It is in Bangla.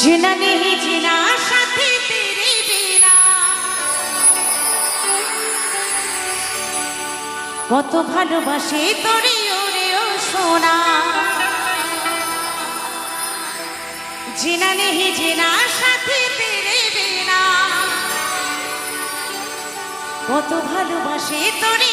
জিনা কত ভালোবাসে তোরে ওরে ও সোনা। জিনা নেহি জিনা সাথে তেরে বিনা কত ভালোবাসে তোরে